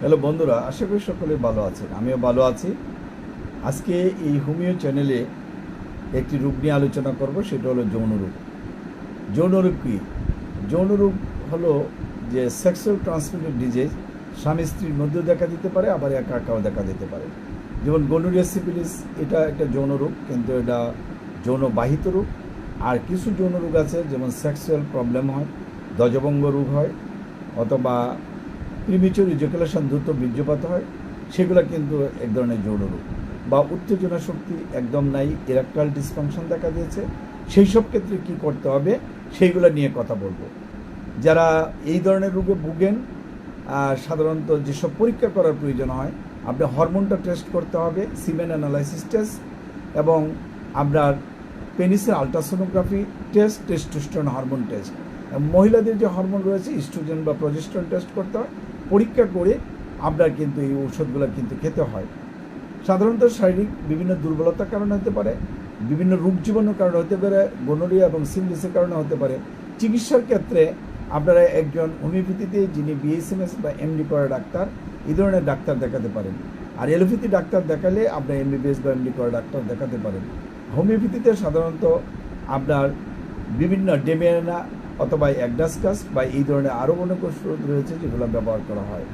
Hello বন্ধুরা, আশা করি সকলে ভালো আছেন। আমিও ভালো আছি। আজকে এই হোমিও চ্যানেলে একটি রূপ নিয়ে আলোচনা করব, সেটা হলো যৌনরূপ যৌনরূপ কী? যৌনরূপ হলো যে সেক্সুয়াল ট্রান্সমিটেড ডিজিজ স্বামী স্ত্রীর মধ্যেও দেখা দিতে পারে, আবার একা একাও দেখা দিতে পারে। যেমন গনুরিয়া সিপিলিস এটা একটা যৌনরূপ কিন্তু এটা যৌনবাহিত রূপ। আর কিছু যৌন রোগ আছে, যেমন সেক্সুয়াল প্রবলেম হয়, ধ্বজভঙ্গ রোগ হয়, অথবা প্রিমিচুর ইজুকুলেশন দ্রুত বীর্যপাত হয়। সেগুলো কিন্তু এক ধরনের রোগ। বা উত্তেজনা শক্তি একদম নাই ইরাকটাল ডিসফাংশন দেখা দিয়েছে। সেই সব ক্ষেত্রে কী করতে হবে, সেইগুলো নিয়ে কথা বলব। যারা এই ধরনের রোগে ভুগেন সাধারণত যেসব পরীক্ষা করার প্রয়োজন হয়, আপনি হরমোনটা টেস্ট করতে হবে সিমেন অ্যানালাইসিস টেস্ট এবং আপনার পেনিসের ultrasonography test testosterone hormone test মহিলাদের যে হরমোন রয়েছে ইস্ট্রোজেন বা প্রজেস্ট্রন টেস্ট করতে হয়। পরীক্ষা করে আপনার কিন্তু এই ঔষধগুলো কিন্তু খেতে হয়। সাধারণত শারীরিক বিভিন্ন দুর্বলতার কারণে হতে পারে, বিভিন্ন রোগ জীবাণুর কারণে হতে পারে গনোরিয়া এবং সিমলিসের কারণে হতে পারে। চিকিৎসার ক্ষেত্রে আপনারা একজন হোমিওপ্যাথিতে যিনি বিএসএমএস বা এমডি করা ডাক্তার, এই ধরনের ডাক্তার দেখাতে পারেন। আর এলোপ্যাথি ডাক্তার দেখালে আপনার এমবিবিএস বা এমডি করা ডাক্তার দেখাতে পারেন। হোমিওপ্যাথিতে সাধারণত আপনার বিভিন্ন ডেমিয়ানা অথবা অ্যাগডাসকাস বা এই ধরনের আরও অনেক ওষুধ রয়েছে যেগুলো ব্যবহার করা হয়।